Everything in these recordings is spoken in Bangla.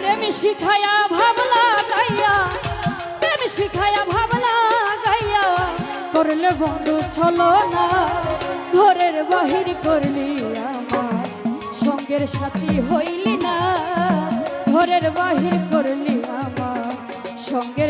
প্রেম শিখায়া ভাবলা গাইয়া, প্রেম শিখায়া ভাবলা গাইয়া, করলে বন্ধু ছলো না, ঘরের বাহির করলি আমার, সঙ্গের সাথী হইলি না, ঘরের বাহির করলি আমার, সঙ্গের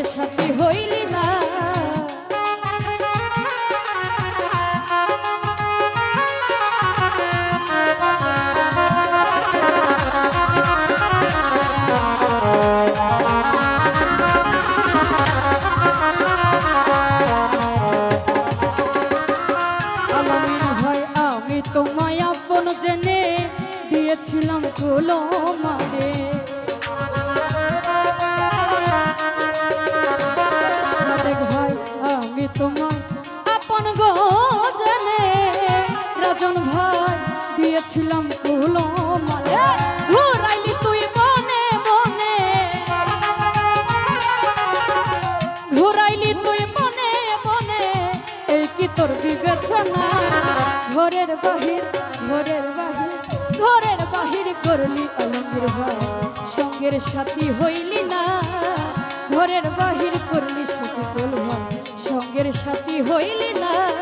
দিয়েছিলাম কুলো মানে সাদেক ভাই, আমি তোমায় আপন গো জেনে রাজন ভাই, দিয়েছিলাম কুলো মানে ঘুরাইলি তুই মনে মনে। ঘুরাইলি তুই মনে মনে। এই কি তোর বিবেচনা? ঘরের বাহির ঘরের বাহির। ঘরের বাহির করলি আলমের ভাই সঙ্গের সাথী হইলি না। ঘরের বাহির করলি সুখী ভাই সঙ্গের সাথী হইলি না।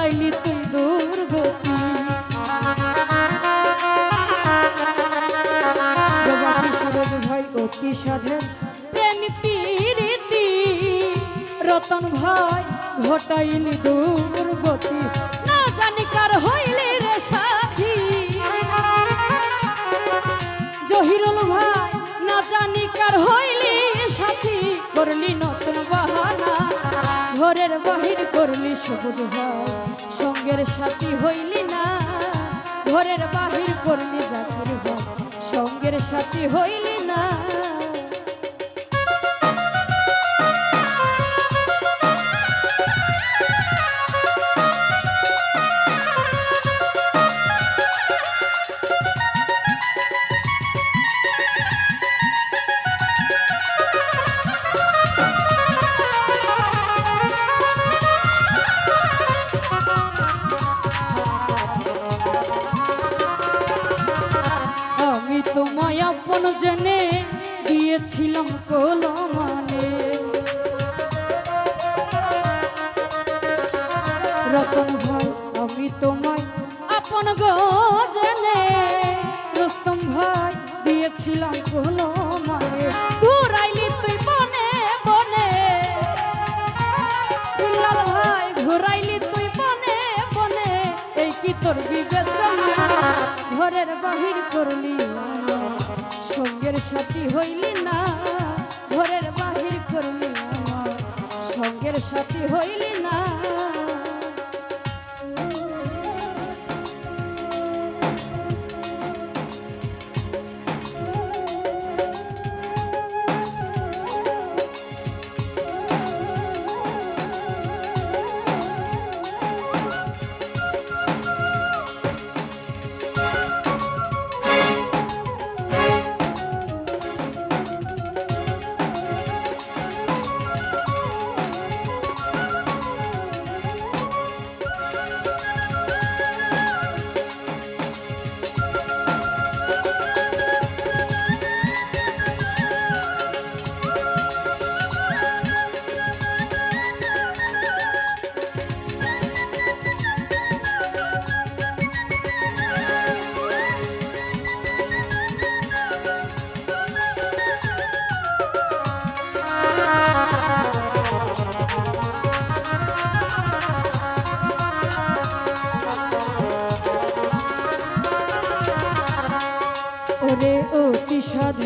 ঘটাইলি তুই দুর্গতি প্রবাসী সুরজ ভাই, অতি সাধের প্রেম প্রীতি, রতন ভাই, ঘটাইলি দুর্গতি না জানি কার হইলি রে সাথী। জহিরুল ভাই, না জানি কার হইলি সাথী। করলি নতুন বাহানা, ঘরের বাহির করলি সবুজ ভাই। সঙ্গের সাথী হইলি না। ঘরের বাহির করলি জাতির সঙ্গের সাথী হইলি না। কোলমানে। রতন ভাই, আমি তোমায় আপন গো রস্তম ভাই, দিয়েছিলাম ঘুরাইলি তুই বনে বনে ভাই, ঘুরাইলি তুই বনে বনে এই কি তোর বিবেচনা? ঘরের বাহির করলি সঙ্গের সাথী হইলি সাথী হইলি না।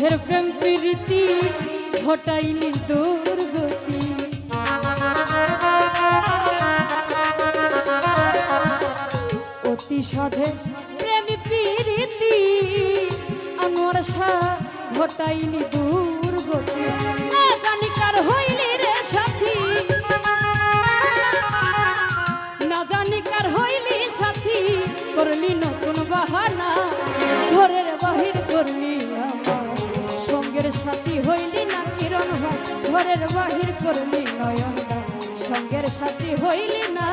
সাধের প্রেম প্রীতি ঘটাইলি দুর্গতি। অতি সঠে প্রেম প্রীতি আমার ঘটাইলি দুর্গতি। জানি কার হইলি ঘরের বাহির করলি নয়ন সঙ্গের সাথী হইলি না।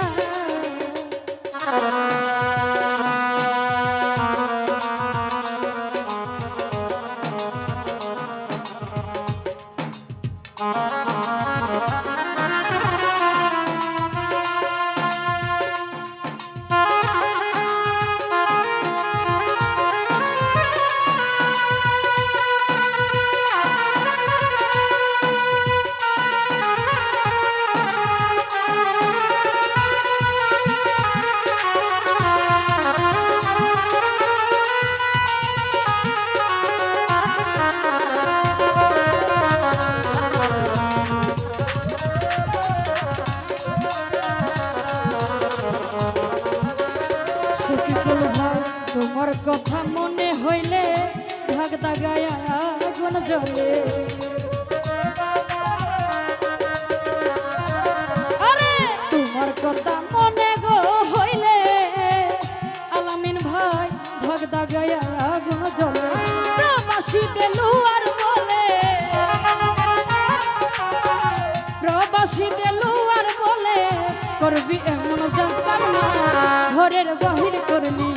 করবি এমন জানতাম না ঘরের বাহির করলি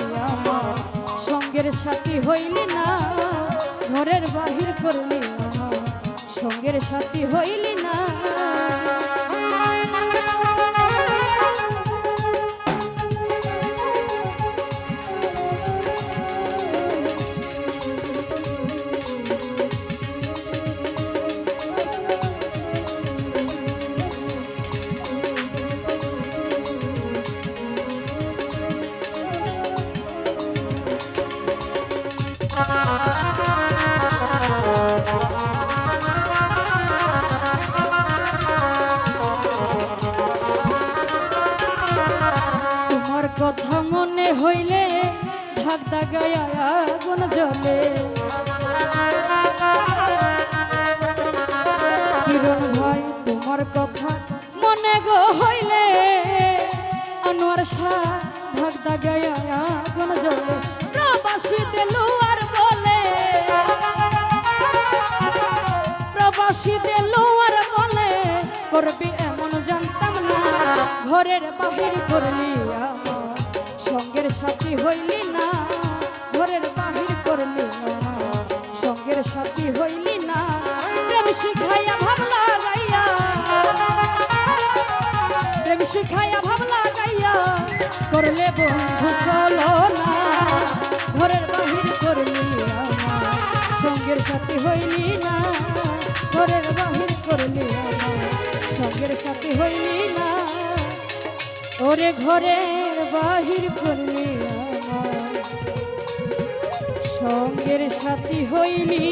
সঙ্গের সাথী হইলি না, ঘরের বাহির করলি সঙ্গের সাথী হইলি না। ধাক দাগায় আগুন জ্বলে। কিরণ ভাই, তোমার কথা মনে গো হইলে, আনোয়ার শাহ দাগায় আগুন জ্বলে। প্রবাসী দেলুয়ার বলে। প্রবাসী দেলুয়ার বলে, করবি এমন জানতাম না, ঘরের বাহির করলি আমার সঙ্গের সাথী হইলি না, ঘরের বাহির করলি আমার সঙ্গের সাথী হইলি না, প্রেম শিখাইয়া ভাব লাগাইয়া। প্রেম শিখাইয়া ভাব লাগাইয়া করলে বন্ধু চলো না, ঘরের বাহির করলি সঙ্গের সাথী হইলি না, ঘরের বাহির করলি আমার সঙ্গের সাথী হইলি না, ওরে ঘরের বাহির করলে আমার সঙ্গের সাথী হইলি।